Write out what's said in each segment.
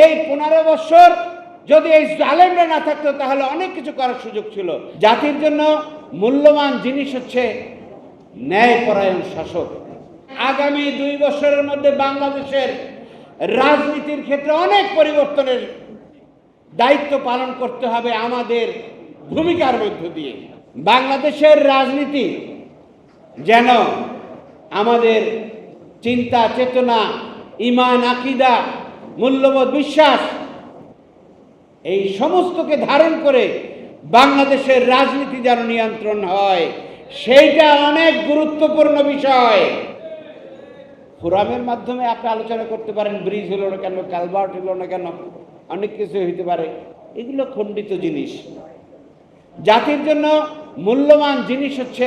এই পনেরো বছর যদি এই জালেমরা না থাকতো, তাহলে অনেক কিছু করার সুযোগ ছিল। জাতির জন্য মূল্যবান জিনিস হচ্ছে ন্যায়পরায়ণ শাসক। আগামী দুই বছরের মধ্যে বাংলাদেশের রাজনীতির ক্ষেত্রে অনেক পরিবর্তনের দায়িত্ব পালন করতে হবে আমাদের ভূমিকার মধ্য দিয়ে। বাংলাদেশের রাজনীতি যেন আমাদের চিন্তা, চেতনা, ইমান, আকিদা মূল্যবোধ বিশ্বাস, এই সমস্তকে ধারণ করে বাংলাদেশের রাজনীতি যেন নিয়ন্ত্রণ হয়, সেইটা অনেক গুরুত্বপূর্ণ বিষয়। ফোরামের মাধ্যমে আপনি আলোচনা করতে পারেন, ব্রিজ হলো না কেন কালভার্ট হলো না কেন, অনেক কিছু হইতে পারে। এগুলো খণ্ডিত জিনিস। জাতির জন্য মূল্যবান জিনিস হচ্ছে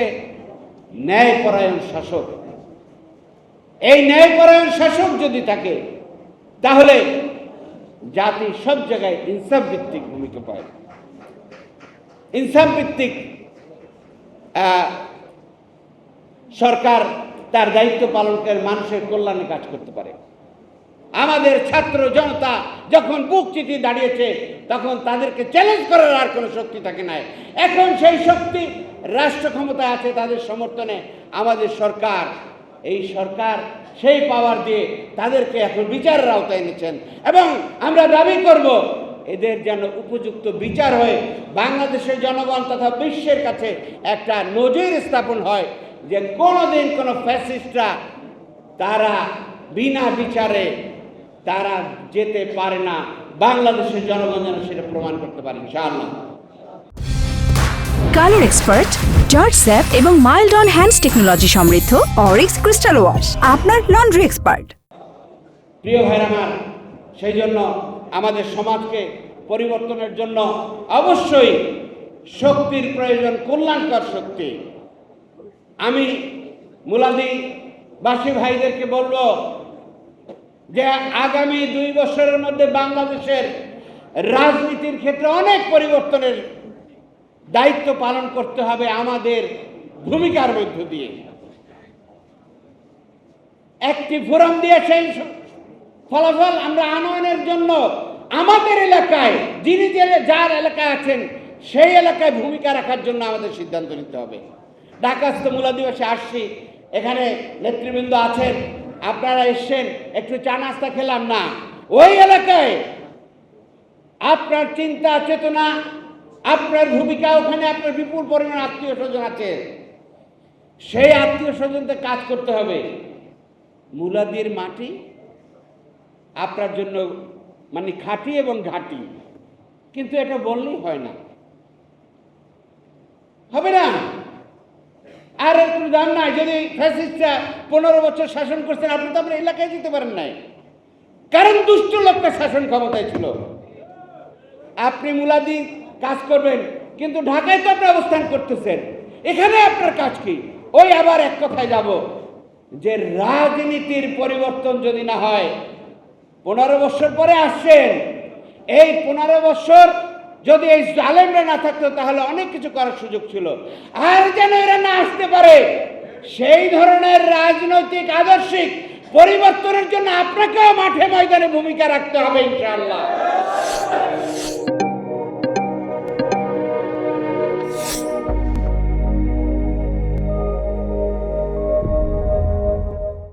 ন্যায়পরায়ণ শাসক। এই ন্যায়পরায়ণ শাসক যদি থাকে তাহলে জাতি সব জায়গায় ইনসাফ ভিত্তিক ভূমিকা পায়। ইনসাফ ভিত্তিক সরকার তার দায়িত্ব পালন করে মানুষের কল্যাণে কাজ করতে পারে। আমাদের ছাত্র জনতা যখন বুক চিঠি দাঁড়িয়েছে, তখন তাদেরকে চ্যালেঞ্জ করার আর কোনো শক্তি থাকে না এখন সেই শক্তি রাষ্ট্র ক্ষমতায় আছে, তাদের সমর্থনে আমাদের সরকার এই সরকার সেই পাওয়ার দিয়ে তাদেরকে এখন বিচারের আওতায় এনেছেন। এবং আমরা দাবি করব, এদের যেন উপযুক্ত বিচার হয়ে বাংলাদেশের জনগণ তথা বিশ্বের কাছে একটা নজির স্থাপন হয় যে কোনোদিন কোনো ফ্যাসিস্টরা তারা বিনা বিচারে তারা যেতে পারে না। বাংলাদেশের জনগণ যেন সেটা প্রমাণ করতে পারে, ইনশাআল্লাহ। কালার এক্সপার্ট জর্জ স্যাপ এবং মাইল্ড অন হ্যান্ডস টেকনোলজি সমৃদ্ধ অরিক্স ক্রিস্টাল ওয়াশ আপনার লন্ড্রি এক্সপার্ট প্রিয় ভাই আমার, সেই জন্য আমাদের সমাজকে পরিবর্তনের জন্য অবশ্যই শক্তির প্রয়োজন, কল্যাণকর শক্তি। আমি মুলাদি বাসী ভাইদেরকে বলব যে আগামী দুই বছরের মধ্যে বাংলাদেশের রাজনীতির ক্ষেত্রে অনেক পরিবর্তনের দায়িত্ব পালন করতে হবে আমাদের ভূমিকার মধ্য দিয়ে। একটি ফোরাম দিয়েছেন, ফলাফল আমরা আনয়নের জন্য আমাদের এলাকায়, যিনি যে যার এলাকায় আছেন, সেই এলাকায় ভূমিকা রাখার জন্য আমাদের সিদ্ধান্ত নিতে হবে। ঢাকাস্থ মূলাদিবাসে আসছি, এখানে নেতৃবৃন্দ আছেন, আপনারা এসছেন, একটু চা নাস্তা খেলাম না। ওই এলাকায় আপনার চিন্তা, চেতনা আপনার ভূমিকা ওখানে, আপনার বিপুল পরিমাণ আত্মীয় স্বজন আছে। সেই আত্মীয় স্বজনদের কাজ করতে হবে। মুলাদির মাটি আপনার জন্য মানে খাঁটি এবং ঘাটি। কিন্তু এটা বললেই হয় না। হবে না? আর এর কোনো দাম নাই। যদি ফ্যাসিস্টরা পনেরো বছর শাসন করছেন, আপনি তো আপনার এলাকায় যেতে পারেন নাই। কারণ দুষ্ট লোকটা শাসন ক্ষমতায় ছিল। আপনি মুলাদি কাজ করবেন। কিন্তু ঢাকায় তো আপনি অবস্থান করতেছেন। এখানে আপনার কাজ কি? ওই আবার এক কথায় যাব যে রাজনীতির পরিবর্তন যদি না হয়, পনেরো বছর পরে আসছেন। এই পনেরো বছর যদি এই জালেমরা না থাকতো, তাহলে অনেক কিছু করার সুযোগ ছিল। আর যেন এরা না আসতে পারে, সেই ধরনের রাজনৈতিক, আদর্শিক পরিবর্তনের জন্য আপনাকেও মাঠে ময়দানে ভূমিকা রাখতে হবে, ইনশাআল্লাহ।